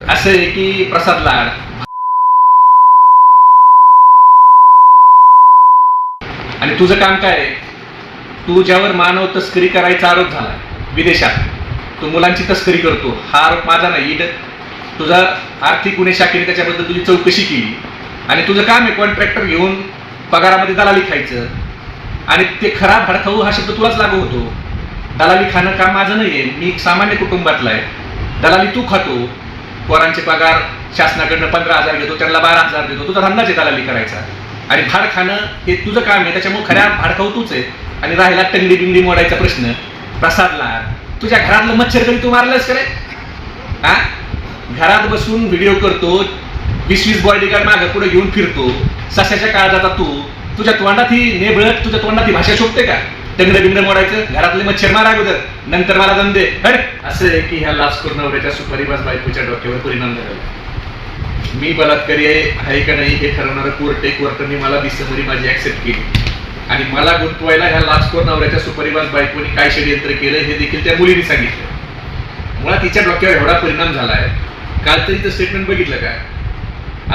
असं आहे की प्रसाद लाड. आणि तुझं काम काय आहे? तू ज्यावर मानव तस्करी करायचा आरोप झाला विदेशात तू मुलांची तस्करी करतो. हा आरोप माझा नाही. इड तुझा आर्थिक गुन्हे शाखेने त्याच्याबद्दल तुझी चौकशी केली. आणि तुझं काम आहे कॉन्ट्रॅक्टर घेऊन पगारामध्ये दलाली खायचं. आणि ते खराब हडखाऊ हा शब्द तुलाच लागू होतो. दलाली खाणं काम माझं नाही आहे मी एक सामान्य कुटुंबातला आहे. दलाली तू खातो. पोरांचे पगार शासनाकडनं पंधरा हजार घेतो त्यांना बारा हजार देतो. तुझा धंदा आहे दलाली करायचा. आणि भाड खाणं हे तुझं काम आहे त्याच्यामुळे खऱ्या भाड खाऊ तूच आहे. आणि राहिला टंगडी बिंगडी मोडायचा प्रश्न. प्रसादला तुझ्या घरातलं मच्छर कधी तू मारलंस करे हा घरात बसून व्हिडिओ करतो वीस वीस बॉडीगार्ड मागं पुढे घेऊन फिरतो. सशाच्या काळजाचा तू. तुझ्या तोंडात ही नेबळत तुझ्या तोंडात ही भाषा शोधते का? टंगडं बिंगडं मोडायचं घरातले मच्छर मारा अगोदर नंतर मला दम दे. असं आहे की ह्या लाचखोर नवऱ्याच्या सुपारीबाज बायकोच्या डोक्यावर परिणाम झाला. मी बलात्कारी आहे आहे का नाही हे ठरवणारं कोर्ट आहे मी मला डिसेंबरी माझी ऍक्सेप्ट केली. आणि मला गुंतवायला ह्या लाचखोर नवऱ्याच्या सुपारीबाज बायकोनी काय षडयंत्र केलं हे देखील त्या मुलीने सांगितलं. मुळात तिच्या डोक्यावर एवढा परिणाम झाला आहे काल तरी तर स्टेटमेंट बघितलं का?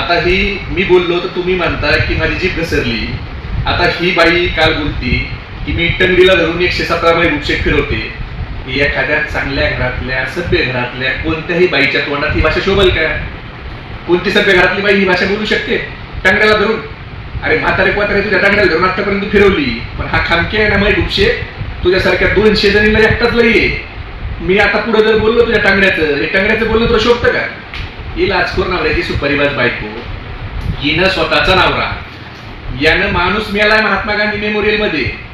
आता ही मी बोललो तर तुम्ही म्हणता की माझी जीभ घसरली. आता ही बाई काल बोलती की मी इटंडीला धरून एकशे सतरा बाई वृक्षेक फिरवते. एखाद्या चांगल्या घरातल्या सभ्य घरातल्या कोणत्याही बाईच्या तोंडात ही भाषा शोभल का? कोणती सभ्य घरातली बाई ही भाषा बोलू शकते? टांगड्याला धरून. अरे म्हातारे कोतारे तुझ्या टांगड्याला धरून आतापर्यंत फिरवली. पण हा खामके आहे ना माई वृक्षे? तुझ्यासारख्या दोन शेजारीला एकटाच लई मी आता पुढे जर बोललो तुझ्या टांगड्याचं हे टांगड्याचं बोललो तुला शोभतं का? ही लाचखोर नवऱ्याची सुपरिवाज बायको. हिनं स्वतःचा नवरा. यानं माणूस मिळालाय महात्मा गांधी मेमोरियलमध्ये.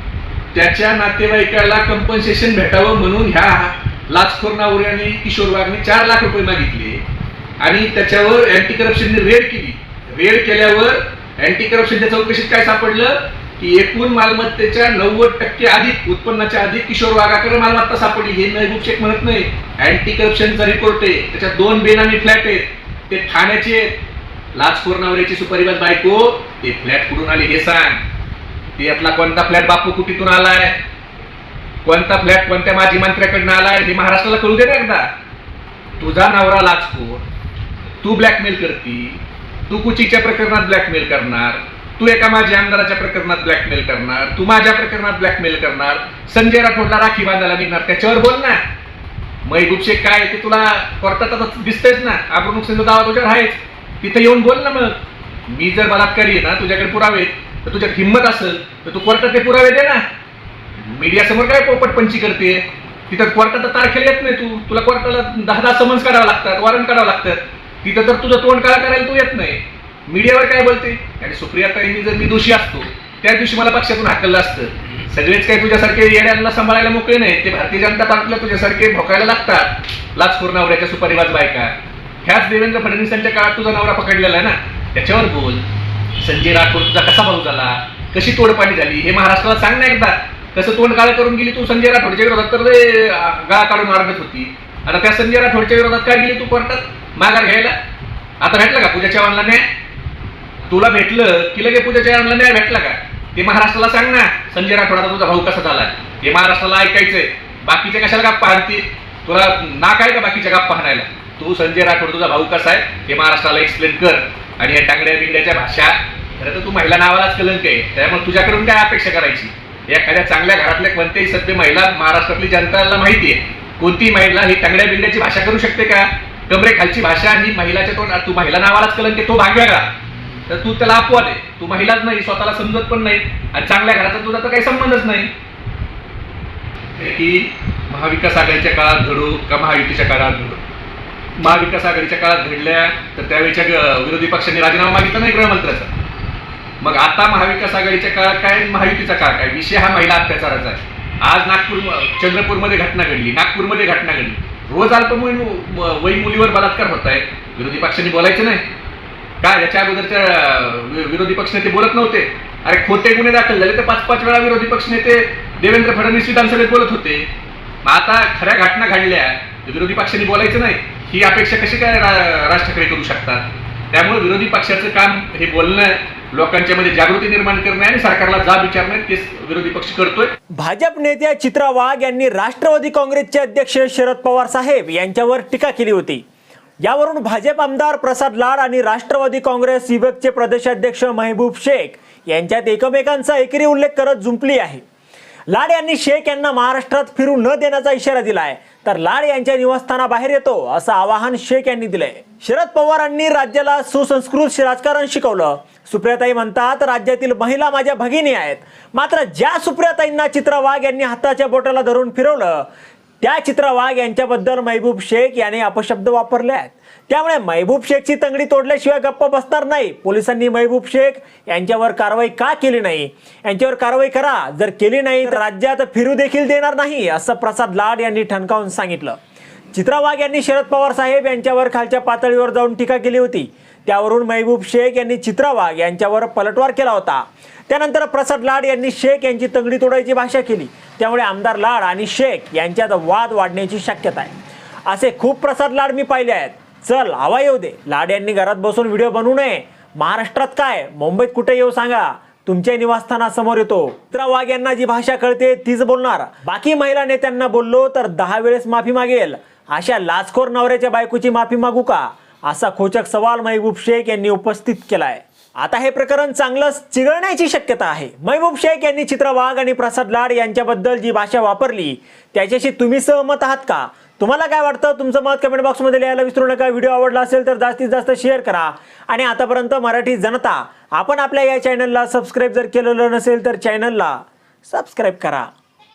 त्याच्या नातेवाईकाला कंपन्सेशन भेटावं म्हणून ह्या लाचखोर नवऱ्याने किशोर वाघने चार लाख रुपये मागितले. आणि त्याच्यावर अँटी करप्शनने रेड केली. रेड केल्यावर अँटी करप्शनच्या चौकशीत काय सापडलं? की एकूण मालमत्तेच्या नव्वद टक्के अधिक उत्पन्नाच्या अधिक किशोर वाघाकडे मालमत्ता सापडली. हे महबूब शेख म्हणत नाही. अँटी करप्शनचा रिपोर्ट आहे. त्याच्यात दोन बेनामी फ्लॅट आहेत. ते ठाण्याचे लाचखोर नावऱ्याची सुपरिवाज बायको ते फ्लॅट कुठून आले हे सांग. की यातला कोणता फ्लॅट बापू कुटीतून आलाय? कोणता फ्लॅट कोणत्या माजी मंत्र्याकडनं आलाय? हे महाराष्ट्राला कळू दे ना एकदा. तुझा नवरा लाचखोर तू ब्लॅकमेल करती. तू कुचीच्या प्रकरणात ब्लॅकमेल करणार. तू एका माझी आमदाराच्या प्रकरणात ब्लॅकमेल करणार. तू माझ्या प्रकरणात ब्लॅकमेल करणार. संजय राठोडला राखी बांधायला निघणार. त्याच्यावर बोल ना. महबूब शेख काय ते तुला कोर्टात आता दिसतेच ना. आपण नुकसान दावा तुझ्यावर आहेच. तिथे येऊन बोल ना मग. मी जर बलात्कारी आहे ना तुझ्याकडे पुरावे तर तुझ्या किंमत असेल तर तू कोर्टात ते पुरावे दे ना. मीडिया समोर काय पोपटपंची करते? तिथं कोर्टात तर तारखेला येत नाही तू. तुला कोर्टाला दहा दहा समन्स काढावं लागतात वॉरंट काढावं लागतात. तिथं तर तुझं तोंड काळा करायला तू येत नाही. मीडियावर काय बोलते? आणि सुप्रियाताईंनी जर मी दोषी असतो त्या दिवशी मला पक्षातून हाकललं असतं. सगळेच काही तुझ्यासारखे येड्यांना सांभाळायला मोकळे नाही. ते भारतीय जनता पार्टीला तुझ्यासारखे भोकायला लागतात. लाचखोर नवऱ्याच्या सुपरिवाज बायका. ह्याच देवेंद्र फडणवीसांच्या काळात तुझा नवरा पकडलेला आहे ना? त्याच्यावर बोल. संजय राठोडचा तुझा कसा भाऊ झाला? कशी तोडपाणी झाली? हे महाराष्ट्राला सांग ना एकदा. कसं तोंड काळ करून गेली तू? संजय राठोडच्या विरोधात तर गाळा काढून मारत होती. आता त्या संजय राठोडच्या विरोधात काय गेली तू कोर्टात? माघार घ्यायला? आता भेटलं का? पूजा चव्हाणला न्याय? तुला भेटलं की लगे पूजा चव्हाणला न्याय भेटला का? ते महाराष्ट्राला सांग ना संजय राठोडाचा तुझा भाऊ कसा झाला? हे महाराष्ट्राला ऐकायचंय. बाकीच्या कशाला गप्पा हाणती तुला नाक आहे का बाकीच्या गप्पा हाणायला? तू संजय राठोड तुझा भाऊ कसा आहे? हे महाराष्ट्राला एक्सप्लेन कर. आणि या टांगड्या बिंड्याच्या भाषा खरं तर तू महिला नावालाच कलंक आहे त्यामुळे तुझ्याकडून काय अपेक्षा करायची? एखाद्या चांगल्या घरातल्या कोणत्याही सभ्य महिला महाराष्ट्रातली जनताला माहिती आहे. कोणती महिला ही टांगड्या बिंड्याची भाषा करू शकते का? कमरे खालची भाषा ही महिलाच्या तोंड तू महिला नावालाच कलंक आहे तो भाग वेगळा. तर तू त्याला अपवाद आहे. तू महिलाच नाही स्वतःला समजत पण नाही. आणि चांगल्या घराचा तुझा तर काही संबंधच नाही. की महाविकास आघाडीच्या काळात घडू का महायुतीच्या काळात घडू? महाविकास आघाडीच्या काळात घडल्या तर त्यावेळेच्या विरोधी पक्षांनी राजीनामा मागितला नाही गृहमंत्र्याचा. मग आता महाविकास आघाडीच्या काळात काय महायुतीचा काळ काय? विषय हा महिला अत्याचाराचा आहे. आज नागपूर चंद्रपूरमध्ये घटना घडली नागपूरमध्ये घटना घडली. रोज अल्पवयीन मु- वयीन मुलीवर बलात्कार होत आहे विरोधी पक्षांनी बोलायचं नाही. काय याच्या अगोदरच्या वि- विरोधी पक्षनेते बोलत नव्हते? अरे खोटे गुन्हे दाखल झाले तर पाच पाच वेळा विरोधी पक्षनेते देवेंद्र फडणवीस विधानसभेत बोलत होते. मग आता खऱ्या घटना घडल्या विरोधी पक्षांनी बोलायचं नाही. ही अपेक्षा कशी काय रा- राज ठाकरे करू शकतात? त्यामुळे विरोधी पक्षाचं काम हे बोलणं लोकांच्या मध्ये जागृती निर्माण करणे आणि सरकारला जाब विचारणे ते विरोधी पक्ष करतोय. भाजप नेत्या चित्रा वाघ यांनी राष्ट्रवादी काँग्रेसचे अध्यक्ष शरद पवार साहेब यांच्यावर टीका केली होती. यावरून भाजप आमदार प्रसाद लाड आणि राष्ट्रवादी काँग्रेस युवकचे प्रदेशाध्यक्ष महबूब शेख यांच्यात एकमेकांचा एकेरी उल्लेख करत जुंपली आहे. लाड यांनी शेख यांना महाराष्ट्रात फिरू न देण्याचा इशारा दिला आहे तर लाड यांच्या निवासस्थानाबाहेर येतो असं आवाहन शेख यांनी दिलंय. शरद पवारांनी राज्याला सुसंस्कृत राजकारण शिकवलं. सुप्रियाताई म्हणतात राज्यातील महिला माझ्या भगिनी आहेत. मात्र ज्या सुप्रियाताईंना चित्रा वाघ यांनी हाताच्या बोटाला धरून फिरवलं त्या चित्रा वाघ यांच्याबद्दल महबूब शेख याने अपशब्द वापरले आहेत. त्यामुळे महबूब शेखची तंगडी तोडल्याशिवाय गप्प बसणार नाही. पोलिसांनी महबूब शेख यांच्यावर कारवाई का केली नाही? यांच्यावर कारवाई करा. जर केली नाही तर राज्यात फिरू देखील देणार नाही असं प्रसाद लाड यांनी ठणकावून सांगितलं. चित्रा वाघ यांनी शरद पवार साहेब यांच्यावर खालच्या पातळीवर जाऊन टीका केली होती. त्यावरून महबूब शेख यांनी चित्रा वाघ यांच्यावर पलटवार केला होता. त्यानंतर प्रसाद लाड यांनी शेख यांची तंगडी तोडायची भाषा केली. त्यामुळे आमदार लाड आणि शेख यांच्यात वाद वाढण्याची शक्यता आहे. असे खूप प्रसाद लाड मी पाहिले आहेत. चल हवा येऊ दे. लाड यांनी घरात बसून व्हिडिओ बनवू नये. महाराष्ट्रात काय? मुंबईत कुठे येऊ सांगा. तुमच्या निवासस्थानासमोर येतो. चित्रा वाघ यांना जी भाषा कळते तीच बोलणार. बाकी महिला नेत्यांना बोललो तर दहा वेळेस माफी मागेल. अशा लाचखोर नवऱ्याच्या बायकोची माफी मागू का? असा खोचक सवाल महबूब शेख यांनी उपस्थित केला आहे आता हे प्रकरण चांगलंच चिघळण्याची शक्यता आहे. महबूब शेख यांनी चित्रा वाघ आणि प्रसाद लाड यांच्याबद्दल जी भाषा वापरली त्याच्याशी तुम्ही सहमत आहात का? तुम्हाला काय वाटतं? तुमचं मत कमेंट बॉक्समध्ये लिहायला विसरू नका. व्हिडिओ आवडला असेल तर जास्तीत जास्त शेअर करा. आणि आतापर्यंत मराठी जनता आपण आपल्या या चॅनलला सबस्क्राईब जर केलेलं नसेल तर चॅनलला सबस्क्राईब करा.